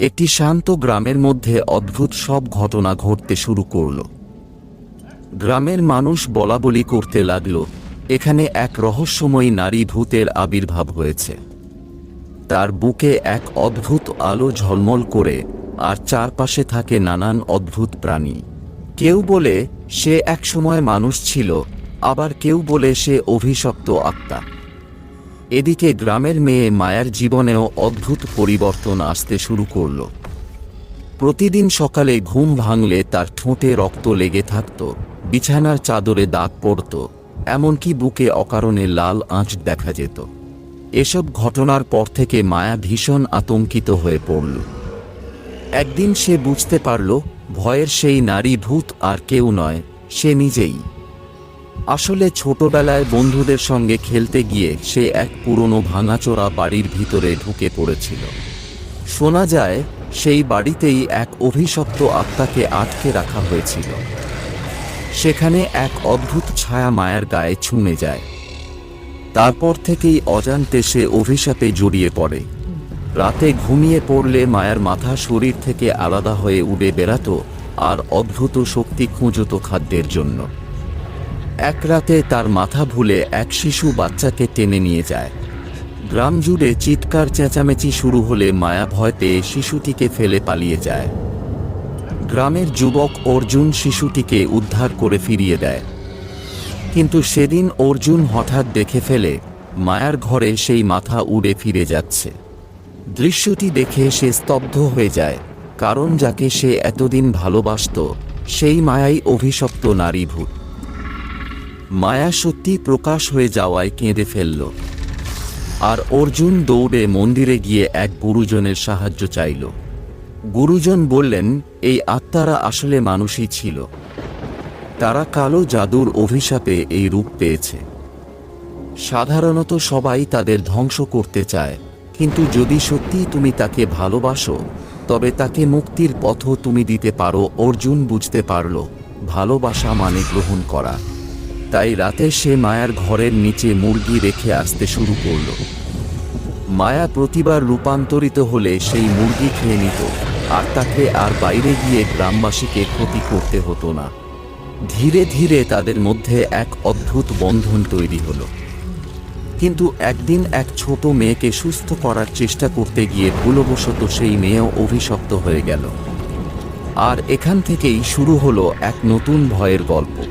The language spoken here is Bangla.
একটি শান্ত গ্রামের মধ্যে অদ্ভুত সব ঘটনা ঘটতে শুরু করল। গ্রামের মানুষ বলাবলি করতে লাগল, এখানে এক রহস্যময়ী নারী ভূতের আবির্ভাব হয়েছে। তার বুকে এক অদ্ভুত আলো ঝলমল করে, আর চারপাশে থাকে নানান অদ্ভুত প্রাণী। কেউ বলে, সে একসময় মানুষ ছিল আবার কেউ বলে, সে অভিশপ্ত আত্মা এদিকে গ্রামের মেয়ে মায়ার জীবনেও অদ্ভুত পরিবর্তন আসতে শুরু করল। প্রতিদিন সকালে ঘুম ভাঙলে তার ঠোঁটে রক্ত লেগে থাকত, বিছানার চাদরে দাগ পড়ত, এমনকি বুকে অকারণে লাল আঁচ দেখা যেত। এসব ঘটনার পর থেকে মায়া ভীষণ আতঙ্কিত হয়ে পড়ল। একদিন সে বুঝতে পারল, ভয়ের সেই নারী ভূত আর কেউ নয়, সে নিজেই। আসলে ছোটবেলায় বন্ধুদের সঙ্গে খেলতে গিয়ে সে এক পুরনো ভাঙাচোরা বাড়ির ভিতরে ঢুকে পড়েছিল। শোনা যায়, সেই বাড়িতেই এক অভিশপ্ত আত্মাকে আটকে রাখা হয়েছিল। সেখানে এক অদ্ভুত ছায়া মায়ার গায়ে ছুঁয়ে যায়। তারপর থেকেই অজান্তে সে অভিশাপে জড়িয়ে পড়ে। রাতে ঘুমিয়ে পড়লে মায়ার মাথা শরীর থেকে আলাদা হয়ে উড়ে বেড়াতো আর অদ্ভুত শক্তি খুঁজত খাদ্যের জন্য। এক রাতে তার মাথা ভুলে এক শিশু বাচ্চাকে টেনে নিয়ে যায়। গ্রাম জুড়ে চিৎকার চেঁচামেচি শুরু হলে মায়া ভয় পেয়ে শিশুটিকে ফেলে পালিয়ে যায়। গ্রামের যুবক অর্জুন শিশুটিকে উদ্ধার করে ফিরিয়ে দেয়। কিন্তু সেদিন অর্জুন হঠাৎ দেখে ফেলে মায়ার ঘরে সেই মাথা উড়ে ফিরে যাচ্ছে। দৃশ্যটি দেখে সে স্তব্ধ হয়ে যায়, কারণ যাকে সে এতদিন ভালোবাসত, সেই মায়াই অভিশপ্ত নারী ভূত মায়া সত্যি প্রকাশ হয়ে যাওয়ায় কেঁদে ফেলল। আর অর্জুন দৌড়ে মন্দিরে গিয়ে এক গুরুজনের সাহায্য চাইল। গুরুজন বললেন, এই আত্মারা আসলে মানুষই ছিল। তারা কালো জাদুর অভিশাপে এই রূপ পেয়েছে। সাধারণত সবাই তাদের ধ্বংস করতে চায়। কিন্তু যদি সত্যি তুমি তাকে ভালোবাসো, তবে তাকে মুক্তির পথও তুমি দিতে পারো। অর্জুন বুঝতে পারল, ভালোবাসা মানে গ্রহণ করা। তাই রাতে সে মায়ার ঘরের নিচে মুরগি রেখে আসতে শুরু করল। মায়া প্রতিবার রূপান্তরিত হলে সেই মুরগি খেয়ে নিত, আর তাকে আর বাইরে গিয়ে গ্রামবাসীকে ক্ষতি করতে হতো না। ধীরে ধীরে তাদের মধ্যে এক অদ্ভুত বন্ধন তৈরি হলো। কিন্তু একদিন এক ছোট মেয়েকে সুস্থ করার চেষ্টা করতে গিয়ে ভুলবশত সেই মেয়েও অভিশপ্ত হয়ে গেল। আর এখান থেকেই শুরু হলো এক নতুন ভয়ের গল্প।